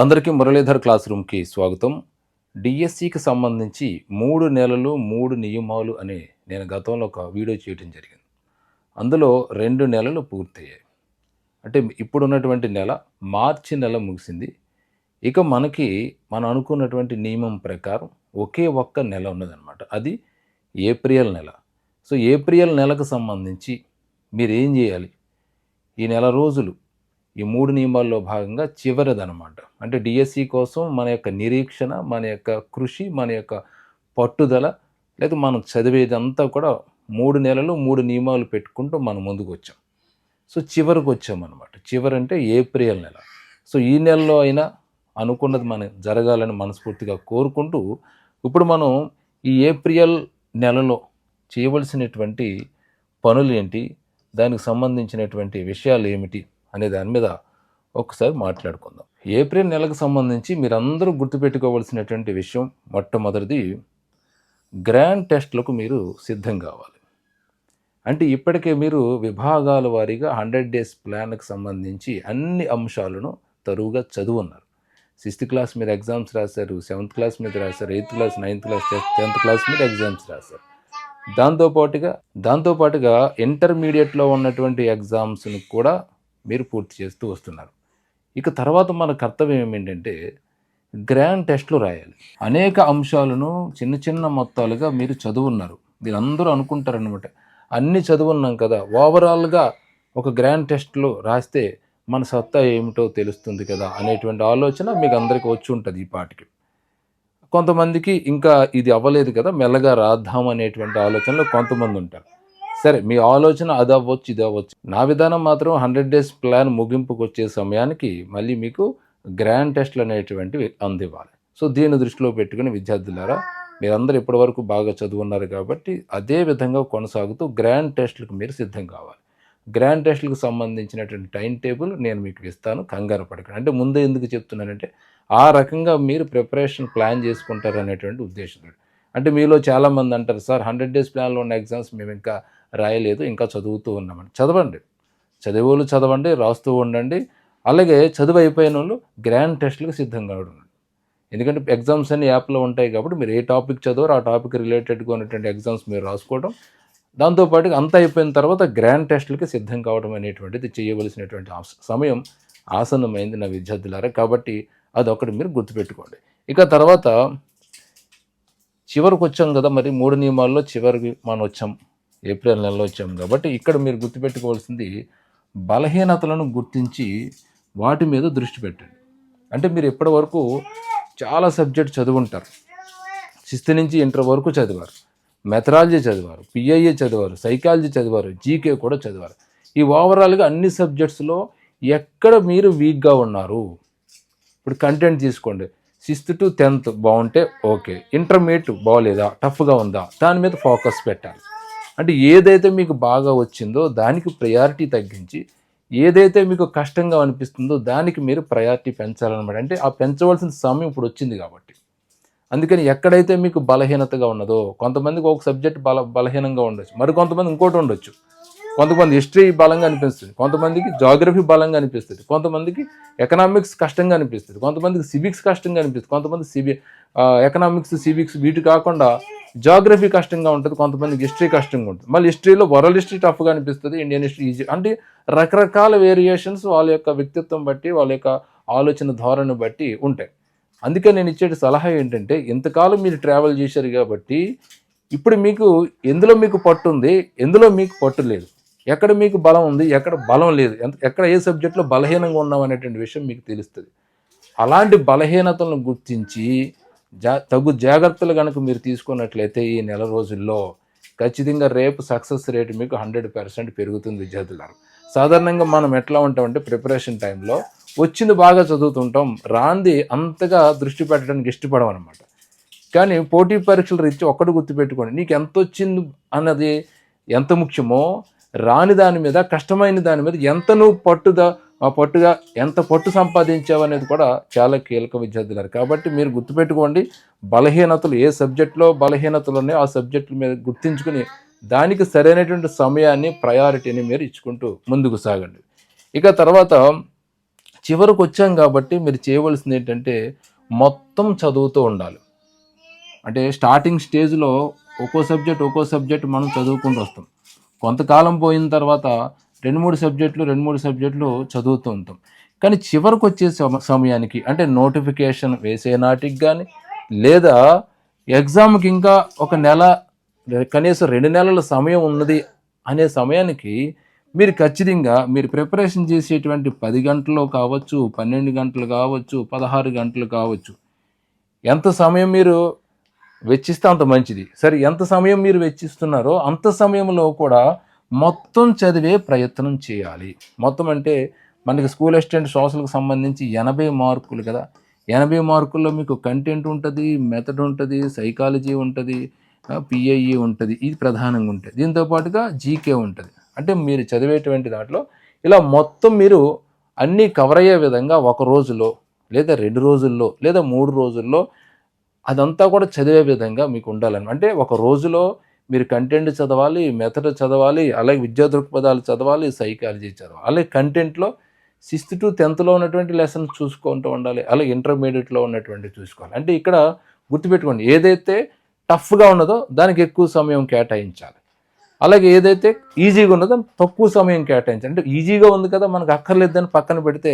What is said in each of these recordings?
అందరికీ మురళీధర్ క్లాస్ రూమ్కి స్వాగతం. డిఎస్సికి సంబంధించి మూడు నెలలు మూడు నియమాలు అనే నేను గతంలో ఒక వీడియో చేయడం జరిగింది. అందులో రెండు నెలలు పూర్తయ్యాయి. అంటే ఇప్పుడున్నటువంటి నెల మార్చి నెల ముగిసింది. ఇక మనకి మనం అనుకున్నటువంటి నియమం ప్రకారం ఒకే ఒక్క నెల ఉన్నదన్నమాట. అది ఏప్రిల్ నెల. సో ఏప్రిల్ నెలకు సంబంధించి మీరు ఏం చేయాలి? ఈ నెల రోజులు ఈ మూడు నియమాల్లో భాగంగా చివరిదనమాట. అంటే డిఎస్సి కోసం మన యొక్క నిరీక్షణ మన యొక్క కృషి మన యొక్క పట్టుదల లేదా మనం చదివేదంతా కూడా మూడు నెలలు మూడు నియమాలు పెట్టుకుంటూ మనం ముందుకు వచ్చాం సో చివరికి వచ్చామన్నమాట చివరి అంటే ఏప్రిల్ నెల. సో ఈ నెలలో అయినా అనుకున్నది మనం జరగాలని మనస్ఫూర్తిగా కోరుకుంటూ ఇప్పుడు మనం ఈ ఏప్రిల్ నెలలో చేయవలసినటువంటి పనులు ఏంటి దానికి సంబంధించినటువంటి విషయాలు ఏమిటి అనే దాని మీద ఒకసారి మాట్లాడుకుందాం. ఏప్రిల్ నెలకు సంబంధించి మీరందరూ గుర్తుపెట్టుకోవాల్సినటువంటి విషయం మొట్టమొదటిది గ్రాండ్ టెస్ట్లకు మీరు సిద్ధం కావాలి. అంటే ఇప్పటికే మీరు విభాగాల వారీగా హండ్రెడ్ డేస్ ప్లాన్కి సంబంధించి అన్ని అంశాలను తరువుగా చదువున్నారు. సిక్స్త్ క్లాస్ మీద ఎగ్జామ్స్ రాశారు సెవెంత్ క్లాస్ మీద రాశారు eighth class ninth class tenth class మీద ఎగ్జామ్స్ రాశారు. దాంతోపాటుగా దాంతోపాటుగా ఇంటర్మీడియట్లో ఉన్నటువంటి ఎగ్జామ్స్ని కూడా మీరు పూర్తి చేస్తూ వస్తున్నారు. ఇక తర్వాత మన కర్తవ్యం ఏంటంటే గ్రాండ్ టెస్ట్లు రాయాలి. అనేక అంశాలను చిన్న చిన్న మొత్తాలుగా మీరు చదువున్నారు. మీరందరూ అనుకుంటారనమాట అన్నీ చదువున్నాం కదా ఓవరాల్గా ఒక గ్రాండ్ టెస్ట్లో రాస్తే మన సత్తా ఏమిటో తెలుస్తుంది కదా అనేటువంటి ఆలోచన మీకు అందరికీ వచ్చి ఉంటుంది ఈ పాటికి. కొంతమందికి ఇంకా ఇది అవ్వలేదు కదా మెల్లగా రాద్దాం అనేటువంటి ఆలోచనలో కొంతమంది ఉంటారు. సరే మీ ఆలోచన అది అవ్వచ్చు ఇది అవ్వచ్చు నా విధానం మాత్రం హండ్రెడ్ డేస్ ప్లాన్ ముగింపుకు వచ్చే సమయానికి మళ్ళీ మీకు గ్రాండ్ టెస్ట్లు అనేటువంటివి అందివ్వాలి. సో దీన్ని దృష్టిలో పెట్టుకుని విద్యార్థులారా మీరందరూ ఇప్పటివరకు బాగా చదువున్నారు కాబట్టి అదే విధంగా కొనసాగుతూ గ్రాండ్ టెస్ట్లకు మీరు సిద్ధం కావాలి. గ్రాండ్ టెస్ట్లకు సంబంధించినటువంటి టైం టేబుల్ నేను మీకు ఇస్తాను కంగారు పడకండి. అంటే ముందే ఎందుకు చెప్తున్నానంటే ఆ రకంగా మీరు ప్రిపరేషన్ ప్లాన్ చేసుకుంటారు అనేటువంటి ఉద్దేశంతో. అంటే మీలో చాలామంది అంటారు సార్ హండ్రెడ్ డేస్ ప్లాన్లో ఉన్న ఎగ్జామ్స్ మేము ఇంకా రాయలేదు ఇంకా చదువుతూ ఉన్నామని. చదవండి. చదివేవాళ్ళు చదవండి రాస్తూ ఉండండి. అలాగే చదువు అయిపోయిన వాళ్ళు గ్రాండ్ టెస్ట్లకు సిద్ధంగా ఉండండి. ఎందుకంటే ఎగ్జామ్స్ అన్ని యాప్లో ఉంటాయి కాబట్టి మీరు ఏ టాపిక్ చదవరు ఆ టాపిక్ రిలేటెడ్గా ఉన్నటువంటి ఎగ్జామ్స్ మీరు రాసుకోవడం దాంతోపాటు అంతా అయిపోయిన తర్వాత గ్రాండ్ టెస్ట్లకి సిద్ధం కావడం అనేటువంటిది చేయవలసినటువంటి ఆస- సమయం ఆసన్నమైంది నా విద్యార్థులారా. కాబట్టి అదొకటి మీరు గుర్తుపెట్టుకోండి. ఇక తర్వాత చివరికి వచ్చాం కదా మరి మూడు నియమాల్లో చివరికి మనం వచ్చాం ఏప్రిల్ నెలలో వచ్చాం కాబట్టి ఇక్కడ మీరు గుర్తుపెట్టుకోవాల్సింది బలహీనతలను గుర్తించి వాటి మీద దృష్టి పెట్టండి. అంటే మీరు ఇప్పటి వరకు చాలా సబ్జెక్ట్ చదువుంటారు. సిక్స్త్ నుంచి ఇంటర్ వరకు చదివారు మెథడాలజీ చదివారు పిఐఏ చదివారు సైకాలజీ చదివారు జీకే కూడా చదివారు. ఈ ఓవరాల్గా అన్ని సబ్జెక్ట్స్లో ఎక్కడ మీరు వీక్గా ఉన్నారు? ఇప్పుడు కంటెంట్ తీసుకోండి. సిక్స్త్ టు టెన్త్ బాగుంటే ఓకే. ఇంటర్మీడియట్ బాగోలేదా? టఫ్గా ఉందా? దాని మీద ఫోకస్ పెట్టాలి. అంటే ఏదైతే మీకు బాగా వచ్చిందో దానికి ప్రయారిటీ తగ్గించి ఏదైతే మీకు కష్టంగా అనిపిస్తుందో దానికి మీరు ప్రయారిటీ పెంచాలన్నమాట. అంటే ఆ పెంచవలసిన సమయం ఇప్పుడు వచ్చింది కాబట్టి. అందుకని ఎక్కడైతే మీకు బలహీనతగా ఉన్నదో కొంతమందికి ఒక సబ్జెక్ట్ బల బలహీనంగా ఉండొచ్చు. మరి కొంతమంది ఇంకోటి ఉండొచ్చు. కొంతమంది హిస్టరీ బలంగా అనిపిస్తుంది. కొంతమందికి జాగ్రఫీ బలంగా అనిపిస్తుంది. కొంతమందికి ఎకనామిక్స్ కష్టంగా అనిపిస్తుంది. కొంతమందికి సివిక్స్ కష్టంగా అనిపిస్తుంది. కొంతమంది సివి ఎకనామిక్స్ సివిక్స్ వీటి కాకుండా జాగ్రఫీ కష్టంగా ఉంటుంది. కొంతమందికి హిస్టరీ కష్టంగా ఉంటుంది. మళ్ళీ హిస్టరీలో వరల్డ్ హిస్టరీ టఫ్గా అనిపిస్తుంది. Indian history easy. అంటే రకరకాల వేరియేషన్స్ వాళ్ళ యొక్క వ్యక్తిత్వం బట్టి వాళ్ళ యొక్క ఆలోచన ధోరణి బట్టి ఉంటాయి. అందుకే నేను ఇచ్చే సలహా ఏంటంటే ఇంతకాలం మీరు ట్రావెల్ చేశారు కాబట్టి ఇప్పుడు మీకు ఎందులో మీకు పట్టు ఉంది ఎందులో మీకు పట్టు లేదు. ఎక్కడ మీకు బలం ఉంది ఎక్కడ బలం లేదు ఎంత- ఎక్కడ ఏ సబ్జెక్ట్లో బలహీనంగా ఉన్నాం అనేటువంటి విషయం మీకు తెలుస్తుంది. అలాంటి బలహీనతలను గుర్తించి జా తగు జాగ్రత్తలు కనుక మీరు తీసుకున్నట్లయితే ఈ నెల రోజుల్లో ఖచ్చితంగా రేపు సక్సెస్ రేట్ మీకు హండ్రెడ్ పర్సెంట్ పెరుగుతుంది విద్యార్థులారు. సాధారణంగా మనం ఎట్లా ఉంటామంటే ప్రిపరేషన్ టైంలో వచ్చింది బాగా చదువుతుంటాం రాంది అంతగా దృష్టి పెట్టడానికి ఇష్టపడం అనమాట కానీ పోటీ పరీక్షలు రీత్యా ఒక్కటి గుర్తుపెట్టుకోండి నీకు ఎంత వచ్చింది అన్నది ఎంత ముఖ్యమో రాని దాని మీద కష్టమైన దాని మీద ఎంత నువ్వు పట్టుదా ఆ పట్టుగా ఎంత పట్టు సంపాదించావు అనేది కూడా చాలా కీలక విద్యార్థులారు. కాబట్టి మీరు గుర్తుపెట్టుకోండి బలహీనతలు ఏ సబ్జెక్టులో బలహీనతలు ఉన్నాయో ఆ సబ్జెక్టుల మీద గుర్తించుకుని దానికి సరైనటువంటి సమయాన్ని ప్రయారిటీని మీరు ఇచ్చుకుంటూ ముందుకు సాగండి. ఇక తర్వాత చివరికి వచ్చాం కాబట్టి మీరు చేయవలసింది ఏంటంటే మొత్తం చదువుతూ ఉండాలి. అంటే స్టార్టింగ్ స్టేజ్లో ఒక్కో సబ్జెక్ట్ ఒక్కో సబ్జెక్ట్ మనం చదువుకుంటూ వస్తాం. కొంతకాలం పోయిన తర్వాత రెండు మూడు సబ్జెక్టులు రెండు మూడు సబ్జెక్టులు చదువుతూ ఉంటాం. కానీ చివరికి వచ్చే సమయానికి అంటే నోటిఫికేషన్ వేసే నాటికి కానీ లేదా ఎగ్జామ్కి ఇంకా ఒక నెల కనీసం రెండు నెలల సమయం ఉన్నది అనే సమయానికి మీరు ఖచ్చితంగా మీరు ప్రిపరేషన్ చేసేటువంటి పది గంటలు కావచ్చు పన్నెండు గంటలు కావచ్చు పదహారు గంటలు కావచ్చు ఎంత సమయం మీరు వెచ్చిస్తే అంత మంచిది. సరే ఎంత సమయం మీరు వెచ్చిస్తున్నారో అంత సమయంలో కూడా మొత్తం చదివే ప్రయత్నం చేయాలి. మొత్తం అంటే మనకి స్కూల్ అసిస్టెంట్ సోషల్కి సంబంధించి ఎనభై మార్కులు కదా. ఎనభై మార్కుల్లో మీకు కంటెంట్ ఉంటుంది మెథడ్ ఉంటుంది సైకాలజీ ఉంటుంది పిఐఈ ఉంటుంది ఇది ప్రధానంగా ఉంటుంది. దీంతో పాటుగా జీకే ఉంటుంది. అంటే మీరు చదివేటువంటి దాంట్లో ఇలా మొత్తం మీరు అన్నీ కవర్ అయ్యే విధంగా ఒక రోజులో లేదా రెండు రోజుల్లో లేదా మూడు రోజుల్లో అదంతా కూడా చదివే విధంగా మీకు ఉండాలని. అంటే ఒక రోజులో మీరు కంటెంట్ చదవాలి మెథడ్ చదవాలి అలాగే విద్యా దృక్పథాలు చదవాలి సైకాలజీ చదవాలి. అలాగే కంటెంట్లో సిక్స్త్ టు టెన్త్లో ఉన్నటువంటి లెసన్ చూసుకుంటూ ఉండాలి. అలాగే ఇంటర్మీడియట్లో ఉన్నటువంటి చూసుకోవాలి. అంటే ఇక్కడ గుర్తుపెట్టుకోండి ఏదైతే టఫ్గా ఉన్నదో దానికి ఎక్కువ సమయం కేటాయించాలి. అలాగే ఏదైతే ఈజీగా ఉన్నదో తక్కువ సమయం కేటాయించాలి. అంటే ఈజీగా ఉంది కదా మనకు అక్కర్లేదని పక్కన పెడితే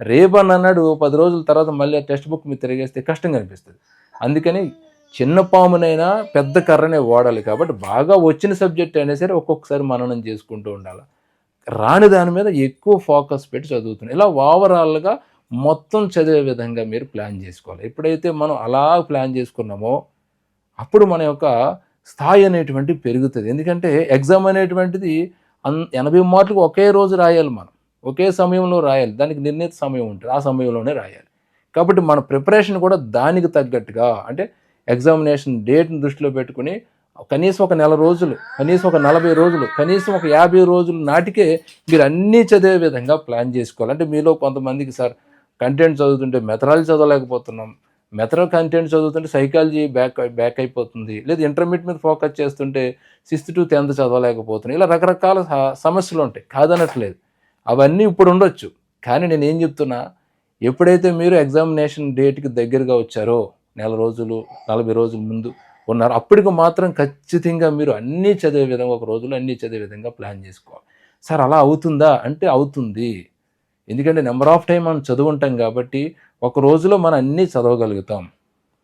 రేపన్నాడు అన్నాడు పది రోజుల తర్వాత మళ్ళీ ఆ టెక్స్ట్ బుక్ మీరు తిరిగేస్తే కష్టంగా అనిపిస్తుంది. అందుకని చిన్న పామునైనా పెద్ద కర్రనే వాడాలి కాబట్టి బాగా వచ్చిన సబ్జెక్ట్ అయినా సరే ఒక్కొక్కసారి మననం చేసుకుంటూ ఉండాలి. రాని దాని మీద ఎక్కువ ఫోకస్ పెట్టి చదువుతున్నాం. ఇలా ఓవరాల్గా మొత్తం చదివే విధంగా మీరు ప్లాన్ చేసుకోవాలి. ఎప్పుడైతే మనం అలా ప్లాన్ చేసుకున్నామో అప్పుడు మన యొక్క స్థాయి అనేటువంటి పెరుగుతుంది. ఎందుకంటే ఎగ్జామ్ అనేటువంటిది అన్ ఎనభై మార్కులు ఒకే రోజు రాయాలి మనం. ఒకే సమయంలో రాయాలి. దానికి నిర్ణీత సమయం ఉంటుంది. ఆ సమయంలోనే రాయాలి. కాబట్టి మన ప్రిపరేషన్ కూడా దానికి తగ్గట్టుగా అంటే ఎగ్జామినేషన్ డేట్ని దృష్టిలో పెట్టుకుని కనీసం ఒక నెల రోజులు కనీసం ఒక నలభై రోజులు కనీసం ఒక యాభై రోజులు నాటికే మీరు అన్నీ చదివే విధంగా ప్లాన్ చేసుకోవాలి. అంటే మీలో కొంతమందికి సార్ కంటెంట్ చదువుతుంటే మెథడాలజీ చదవలేకపోతున్నాం. మెథడ్ కంటెంట్ చదువుతుంటే సైకాలజీ బ్యాక్ బ్యాక్ అయిపోతుంది. లేదా ఇంటర్మీడియట్ మీద ఫోకస్ చేస్తుంటే సిక్స్త్ టు టెన్త్ చదవలేకపోతున్నాం. ఇలా రకరకాల సమస్యలు ఉంటాయి. కాదనట్లేదు. అవన్నీ ఇప్పుడు ఉండొచ్చు. కానీ నేను ఏం చెప్తున్నా ఎప్పుడైతే మీరు ఎగ్జామినేషన్ డేట్కి దగ్గరగా వచ్చారో నెల రోజులు నలభై రోజుల ముందు ఉన్నారు అప్పటికి మాత్రం ఖచ్చితంగా మీరు అన్నీ చదివే విధంగా ఒక రోజులో అన్నీ చదివే విధంగా ప్లాన్ చేసుకోవాలి. సార్ అలా అవుతుందా? అంటే అవుతుంది. ఎందుకంటే నెంబర్ ఆఫ్ టైం మనం చదువుంటాం కాబట్టి ఒక రోజులో మనం అన్నీ చదవగలుగుతాం.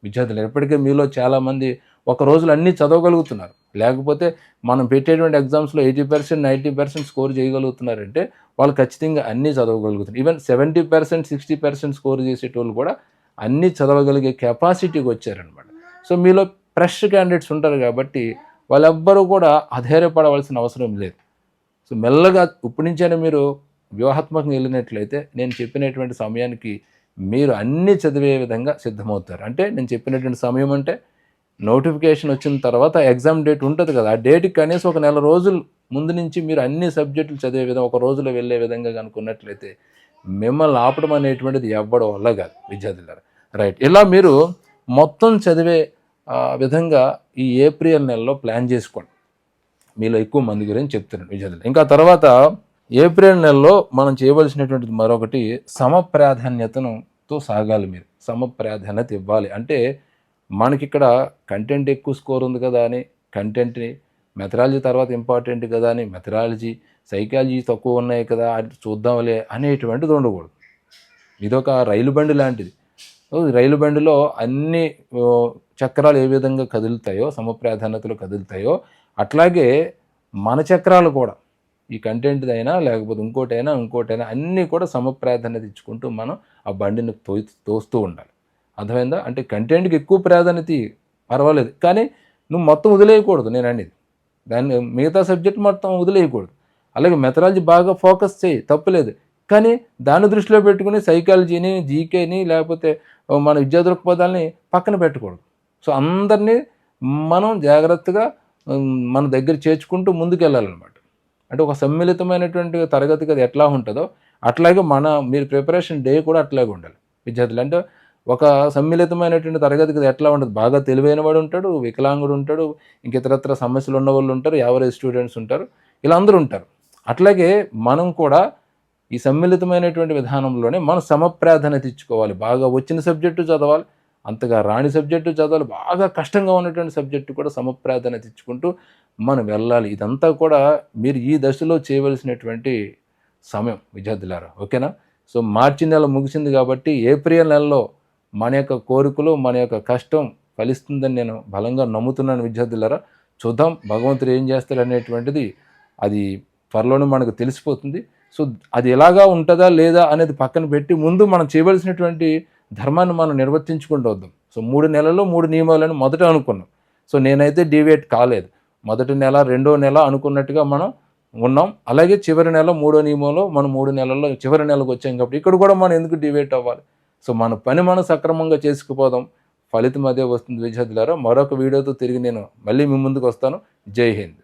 విద్యార్థులు ఎప్పటికీ మీలో చాలామంది ఒక రోజులో అన్నీ చదవగలుగుతున్నారు. లేకపోతే మనం పెట్టేటువంటి ఎగ్జామ్స్లో eighty percent ninety percent score చేయగలుగుతున్నారంటే వాళ్ళు ఖచ్చితంగా అన్నీ చదవగలుగుతున్నారు. Even seventy percent sixty percent score చేసేటోళ్ళు కూడా అన్నీ చదవగలిగే కెపాసిటీకి వచ్చారనమాట సో మీలో ఫ్రెష్ క్యాండిడేట్స్ ఉంటారు కాబట్టి వాళ్ళెవ్వరూ కూడా అధైర్యపడవలసిన అవసరం లేదు. సో మెల్లగా ఇప్పటి నుంచైనా మీరు వ్యూహాత్మకంగా వెళ్ళినట్లయితే నేను చెప్పినటువంటి సమయానికి మీరు అన్నీ చదివే విధంగా సిద్ధమవుతారు. అంటే నేను చెప్పినటువంటి సమయం అంటే నోటిఫికేషన్ వచ్చిన తర్వాత ఎగ్జామ్ డేట్ ఉంటుంది కదా ఆ డేట్కి కనీసం ఒక నెల రోజులు ముందు నుంచి మీరు అన్ని సబ్జెక్టులు చదివే విధంగా ఒక రోజులో వెళ్ళే విధంగా కనుక్కున్నట్లయితే మిమ్మల్ని ఆపడం అనేటువంటిది ఎవ్వడం వల్ల కాదు విద్యార్థులారా. రైట్ ఇలా మీరు మొత్తం చదివే విధంగా ఈ ఏప్రిల్ నెలలో ప్లాన్ చేసుకోండి. మీలో ఎక్కువ మంది గురించి చెప్తున్నాను విద్యార్థులు. ఇంకా తర్వాత ఏప్రిల్ నెలలో మనం చేయవలసినటువంటిది మరొకటి సమ ప్రాధాన్యతనుతో సాగాలి మీరు. సమ ప్రాధాన్యత ఇవ్వాలి. అంటే మనకి ఇక్కడ కంటెంట్ ఎక్కువ స్కోర్ ఉంది కదా అని కంటెంట్ని మెథడాలజీ తర్వాత ఇంపార్టెంట్ కదా అని మెథడాలజీ సైకాలజీ తక్కువ ఉన్నాయి కదా అది చూద్దాంలే అనేటువంటిది ఉండకూడదు. ఇదొక రైలు బండి లాంటిది. రైలు బండిలో అన్ని చక్రాలు ఏ విధంగా కదులుతాయో సమప్రాధాన్యతలు కదులుతాయో అట్లాగే మన చక్రాలు కూడా ఈ కంటెంట్ అయినా లేకపోతే ఇంకోటైనా ఇంకోటైనా అన్నీ కూడా సమప్రాధాన్యత ఇచ్చుకుంటూ మనం ఆ బండిని తో తోస్తూ ఉండాలి. అర్థమైందా? అంటే కంటెంట్కి ఎక్కువ ప్రాధాన్యత పర్వాలేదు. కానీ నువ్వు మొత్తం వదిలేయకూడదు నేను అనేది దాన్ని మిగతా సబ్జెక్ట్ మొత్తం వదిలేయకూడదు. అలాగే మెథడాలజీ బాగా ఫోకస్ చేయి తప్పులేదు కానీ దాన్ని దృష్టిలో పెట్టుకుని సైకాలజీని జీకేని లేకపోతే మన విద్యా దృక్పథాలని పక్కన పెట్టకూడదు. సో అందరినీ మనం జాగ్రత్తగా మన దగ్గర చేర్చుకుంటూ ముందుకెళ్ళాలన్నమాట. అంటే ఒక సమ్మిళితమైనటువంటి తరగతి గది ఎట్లా ఉంటుందో అట్లాగే మన మీరు ప్రిపరేషన్ డే కూడా అట్లాగే ఉండాలి. విద్యార్థులు అంటే ఒక సమ్మిళితమైనటువంటి తరగతికి ఎట్లా ఉండదు బాగా తెలివైన వాడు ఉంటాడు వికలాంగుడు ఉంటాడు ఇంక ఇతరత్ర సమస్యలు ఉన్న వాళ్ళు ఉంటారు యావరేజ్ స్టూడెంట్స్ ఉంటారు ఇలా అందరూ ఉంటారు. అట్లాగే మనం కూడా ఈ సమ్మిళితమైనటువంటి విధానంలోనే మనం సమప్రాధాన్యత ఇచ్చుకోవాలి బాగా వచ్చిన సబ్జెక్టు చదవాలి అంతగా రాని సబ్జెక్టు చదవాలి బాగా కష్టంగా ఉన్నటువంటి సబ్జెక్టు కూడా సమప్రాధాన్యత ఇచ్చుకుంటూ మనం వెళ్ళాలి. ఇదంతా కూడా మీరు ఈ దశలో చేయవలసినటువంటి సమయం విద్యార్థులారా. ఓకేనా? సో మార్చి నెల ముగిసింది కాబట్టి ఏప్రిల్ నెలలో మన యొక్క కోరికలు మన యొక్క కష్టం ఫలిస్తుందని నేను బలంగా నమ్ముతున్నాను విద్యార్థులారా. చూద్దాం భగవంతుడు ఏం చేస్తాడు అనేటువంటిది అది త్వరలోనే మనకు తెలిసిపోతుంది. సో అది ఎలాగా ఉంటుందా లేదా అనేది పక్కన పెట్టి ముందు మనం చేయవలసినటువంటి ధర్మాన్ని మనం నిర్వర్తించుకుంటూ వద్దాం. సో మూడు నెలలు మూడు నియమాలని మొదట అనుకున్నాం. సో నేనైతే డివేట్ కాలేదు. మొదటి నెల రెండో నెల అనుకున్నట్టుగా మనం ఉన్నాం. అలాగే చివరి నెల మూడో నియమంలో మనం మూడు నెలల్లో చివరి నెలకు వచ్చాం కాబట్టి ఇక్కడ కూడా మనం ఎందుకు డివేట్ అవ్వాలి? సో మన పని మనం సక్రమంగా చేసుకుపోదాం. ఫలితం అదే వస్తుంది విద్యార్థులారా. మరొక వీడియోతో తిరిగి నేను మళ్ళీ మీ ముందుకు వస్తాను. జై హింద్.